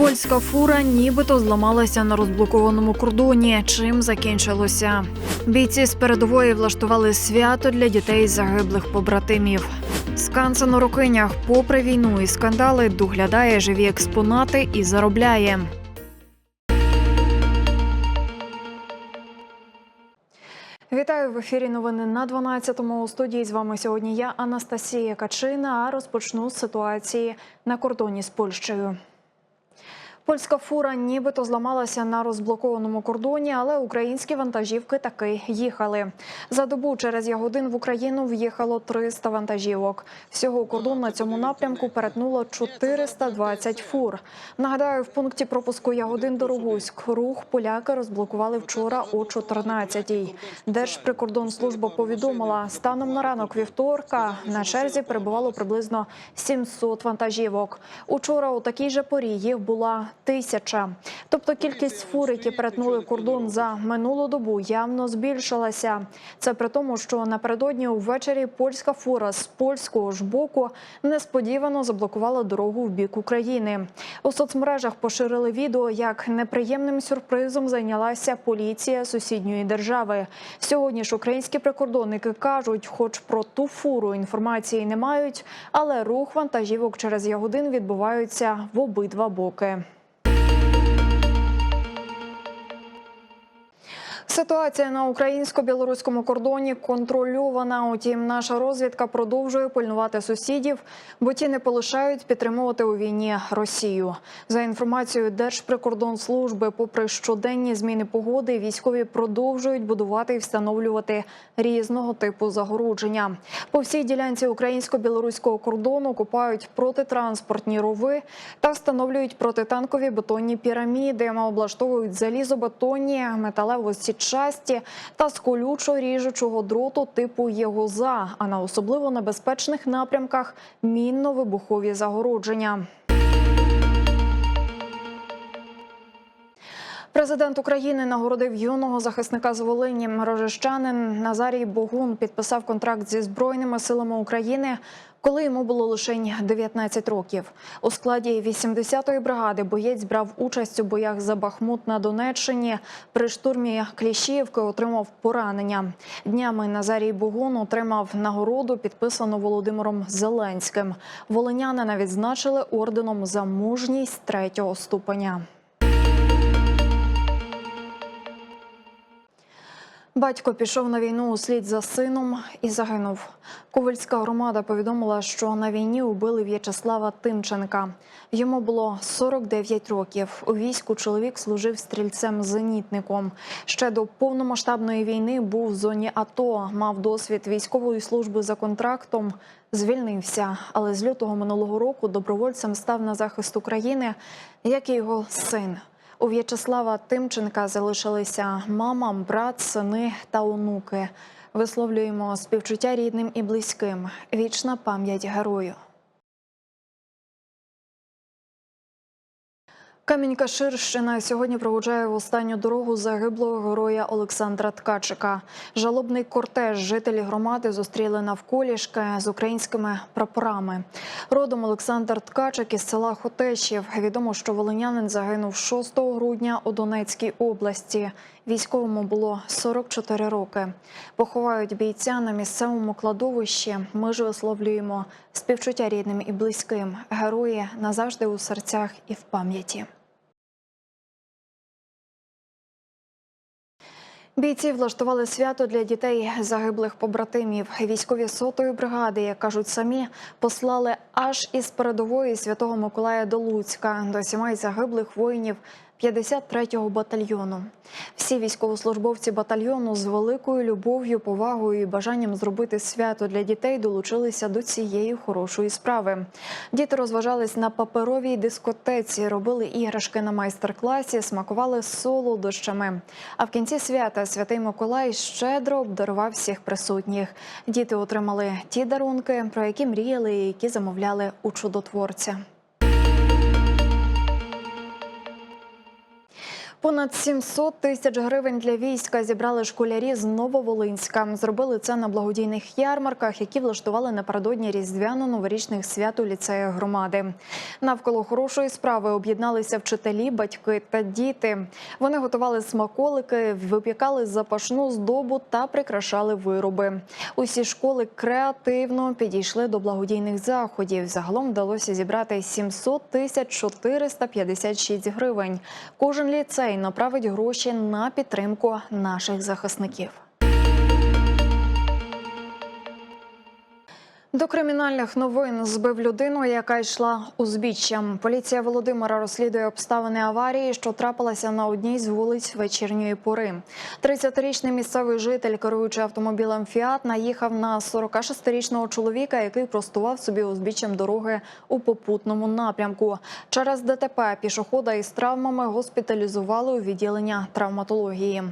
Польська фура нібито зламалася на розблокованому кордоні. Чим закінчилося? Бійці з передової влаштували свято для дітей загиблих побратимів. Скансен у Рокинях, попри війну і скандали, доглядає живі експонати і заробляє. Вітаю в ефірі. Новини на 12-му. У студії з вами сьогодні я Анастасія Качина. А розпочну з ситуації на кордоні з Польщею. Польська фура нібито зламалася на розблокованому кордоні, але українські вантажівки таки їхали. За добу через Ягодин в Україну в'їхало 300 вантажівок. Всього кордон на цьому напрямку перетнуло 420 фур. Нагадаю, в пункті пропуску Ягодин до Рогуськ рух поляки розблокували вчора о 14-й. Держприкордонслужба повідомила, станом на ранок вівторка на черзі перебувало приблизно 700 вантажівок. Учора у такій же порі їх була тисяча. Тобто кількість фур, які перетнули кордон за минулу добу, явно збільшилася. Це при тому, що напередодні увечері польська фура з польського ж боку несподівано заблокувала дорогу в бік України. У соцмережах поширили відео, як неприємним сюрпризом зайнялася поліція сусідньої держави. Сьогодні ж українські прикордонники кажуть, хоч про ту фуру інформації не мають, але рух вантажівок через Ягодин відбуваються в обидва боки. Ситуація на українсько-білоруському кордоні контрольована. Утім, наша розвідка продовжує пильнувати сусідів, бо ті не полишають підтримувати у війні Росію. За інформацією Держприкордонслужби, попри щоденні зміни погоди, військові продовжують будувати і встановлювати різного типу загородження. По всій ділянці українсько-білоруського кордону купають протитранспортні рови та встановлюють протитанкові бетонні піраміди. Облаштовують залізобетонні металево часті та з колючо-ріжучого дроту типу єгоза, а на особливо небезпечних напрямках мінно-вибухові загородження. Президент України нагородив юного захисника з Волині. Рожищанин Назарій Богун підписав контракт зі збройними силами України, коли йому було лише 19 років. У складі 80-ї бригади боєць брав участь у боях за Бахмут на Донеччині. При штурмі Кліщіївки отримав поранення. Днями Назарій Богун отримав нагороду, підписану Володимиром Зеленським. Волинянина відзначили орденом за мужність третього ступеня. Батько пішов на війну услід за сином і загинув. Ковальська громада повідомила, що на війні убили В'ячеслава Тимченка. Йому було 49 років. У війську чоловік служив стрільцем-зенітником. Ще до повномасштабної війни був в зоні АТО, мав досвід військової служби за контрактом. Звільнився, але з лютого минулого року добровольцем став на захист України, як і його син. У В'ячеслава Тимченка залишилися мама, брат, сини та онуки. Висловлюємо співчуття рідним і близьким. Вічна пам'ять герою. Камінь-Каширщина сьогодні проводжає в останню дорогу загиблого героя Олександра Ткачика. Жалобний кортеж жителі громади зустріли навколішки з українськими прапорами. Родом Олександр Ткачик із села Хотечів. Відомо, що волинянин загинув 6 грудня у Донецькій області. Військовому було 44 роки. Поховають бійця на місцевому кладовищі. Ми ж висловлюємо співчуття рідним і близьким. Герої назавжди у серцях і в пам'яті. Бійці влаштували свято для дітей загиблих побратимів. Військові сотої бригади, як кажуть самі, послали аж із передової святого Миколая до Луцька до сімей загиблих воїнів 53-го батальйону. Всі військовослужбовці батальйону з великою любов'ю, повагою і бажанням зробити свято для дітей долучилися до цієї хорошої справи. Діти розважались на паперовій дискотеці, робили іграшки на майстер-класі, смакували солодощами. А в кінці свята святий Миколай щедро обдарував всіх присутніх. Діти отримали ті дарунки, про які мріяли і які замовляли у чудотворця. Понад 700 тисяч гривень для війська зібрали школярі з Нововолинська. Зробили це на благодійних ярмарках, які влаштували напередодні різдвяно-новорічних свят у ліцеях громади. Навколо хорошої справи об'єдналися вчителі, батьки та діти. Вони готували смаколики, випікали запашну здобу та прикрашали вироби. Усі школи креативно підійшли до благодійних заходів. Загалом вдалося зібрати 700 тисяч 456 гривень. Кожен ліцей направить гроші на підтримку наших захисників. До кримінальних новин збив людину, яка йшла узбіччям. Поліція Володимира розслідує обставини аварії, що трапилася на одній з вулиць вечірньої пори. 30-річний місцевий житель, керуючи автомобілем Фіат, наїхав на 46-річного чоловіка, який простував собі узбіччям дороги у попутному напрямку. Через ДТП пішохода із травмами госпіталізували у відділення травматології.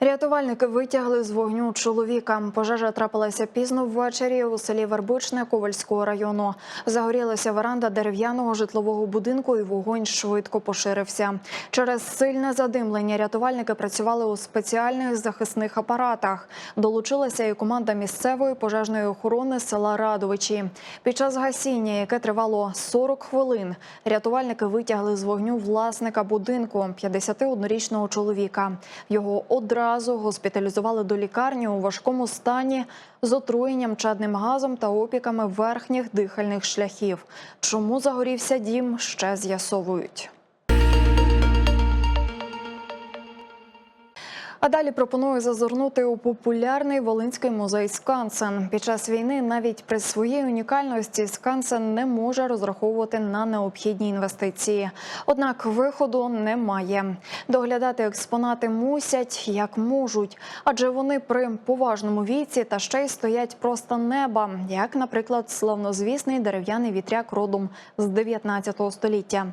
Рятувальники витягли з вогню чоловіка. Пожежа трапилася пізно ввечері у селі Вербичне Ковальського району. Загорілася веранда дерев'яного житлового будинку, і вогонь швидко поширився. Через сильне задимлення рятувальники працювали у спеціальних захисних апаратах. Долучилася і команда місцевої пожежної охорони села Радовичі. Під час гасіння, яке тривало 40 хвилин, рятувальники витягли з вогню власника будинку 51-річного чоловіка. Його одразу госпіталізували до лікарні у важкому стані з отруєнням чадним газом та опіками верхніх дихальних шляхів. Чому загорівся дім, ще з'ясовують. А далі пропоную зазирнути у популярний Волинський музей Скансен. Під час війни навіть при своїй унікальності Скансен не може розраховувати на необхідні інвестиції. Однак виходу немає. Доглядати експонати мусять як можуть, адже вони при поважному віці та ще й стоять просто неба, як, наприклад, славнозвісний дерев'яний вітряк родом з 19 століття.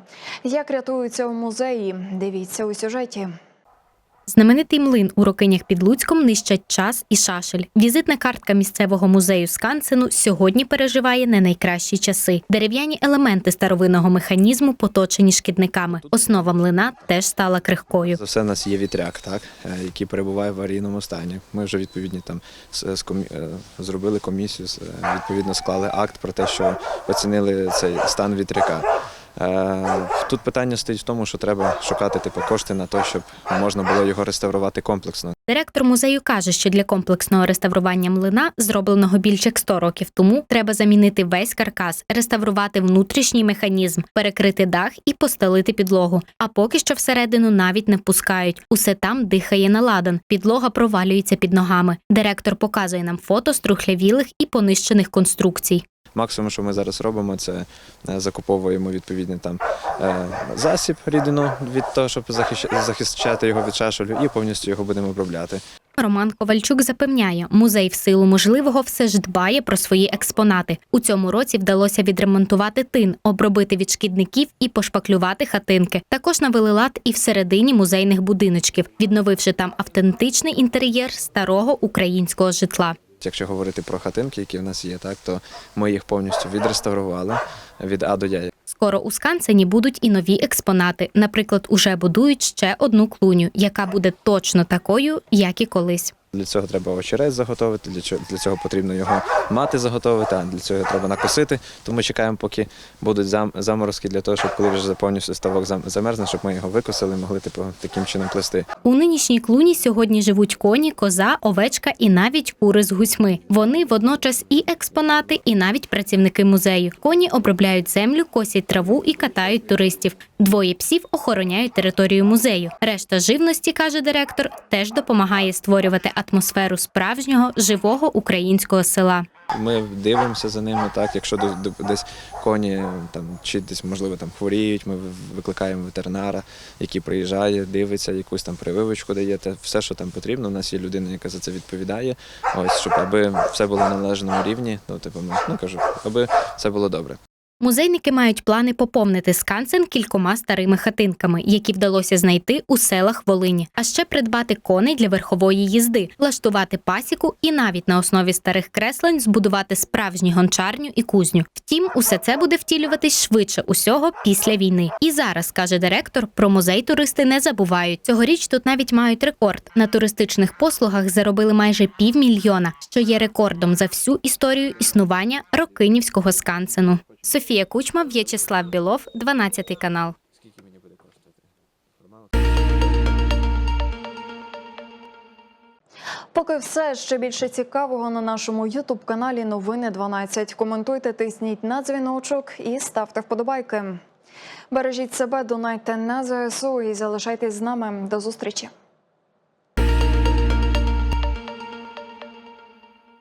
Як рятуються у музеї? Дивіться у сюжеті. Знаменитий млин у Рокинях під Луцьком нищать час і шашель. Візитна картка місцевого музею Скансену сьогодні переживає не найкращі часи. Дерев'яні елементи старовинного механізму поточені шкідниками. Основа млина теж стала крихкою. За все, у нас є вітряк, так, е, який перебуває в аварійному стані. Ми вже відповідні там е, зробили комісію, з- е, відповідно склали акт про те, що оцінили цей стан вітряка. Е, Тут питання стоїть в тому, що треба шукати типу, кошти на те, щоб можна було його реставрувати комплексно. Директор музею каже, що для комплексного реставрування млина, зробленого більше як 100 років тому, треба замінити весь каркас, реставрувати внутрішній механізм, перекрити дах і постелити підлогу. А поки що всередину навіть не впускають. Усе там дихає на ладан. Підлога провалюється під ногами. Директор показує нам фото струхлявілих і понищених конструкцій. Максимум, що ми зараз робимо, це е, закуповуємо відповідний там е, засіб рідину від того, щоб захища- захищати його від шашелю, і повністю його будемо обробляти. Роман Ковальчук запевняє, музей в силу можливого все ж дбає про свої експонати. У цьому році вдалося відремонтувати тин, обробити від шкідників і пошпаклювати хатинки. Також навели лад і всередині музейних будиночків, відновивши там автентичний інтер'єр старого українського житла. Якщо говорити про хатинки, які в нас є, так то ми їх повністю відреставрували від А до Я. Скоро у Скансені будуть і нові експонати. Наприклад, уже будують ще одну клуню, яка буде точно такою, як і колись. Для цього треба очерець заготовити, для цього, потрібно його мати заготовити, а для цього треба накосити. Тому чекаємо, поки будуть зам, заморозки для того, щоб коли вже повністю ставок зам- замерзне, щоб ми його викосили могли типу, таким чином плести. У нинішній клуні сьогодні живуть коні, коза, овечка і навіть кури з гусьми. Вони водночас і експонати, і навіть працівники музею. Коні обробляють землю, косять траву і катають туристів. Двоє псів охороняють територію музею. Решта живності, каже директор, теж допомагає створювати атмосферу справжнього живого українського села. Ми дивимося за ними, так. Якщо десь коні там чи десь можливо там хворіють, ми викликаємо ветеринара, який приїжджає, дивиться, якусь там прививочку дає. Те все, що там потрібно. У нас є людина, яка за це відповідає. Ось щоб аби все було на належному рівні. Ну, типу, ми ну кажу, аби все було добре. Музейники мають плани поповнити скансен кількома старими хатинками, які вдалося знайти у селах Волині, а ще придбати коней для верхової їзди, влаштувати пасіку і навіть на основі старих креслень збудувати справжню гончарню і кузню. Втім, усе це буде втілюватись швидше усього після війни. І зараз каже директор, про музей туристи не забувають. Цьогоріч тут навіть мають рекорд. На туристичних послугах заробили майже півмільйона, що є рекордом за всю історію існування Рокинівського скансену. Софія Кучма, В'ячеслав Білов, 12 канал. Поки все ще більше цікавого на нашому Ютуб каналі Новини 12. Коментуйте, тисніть на дзвіночок і ставте вподобайки. Бережіть себе, донайте на ЗСУ і залишайтесь з нами. До зустрічі.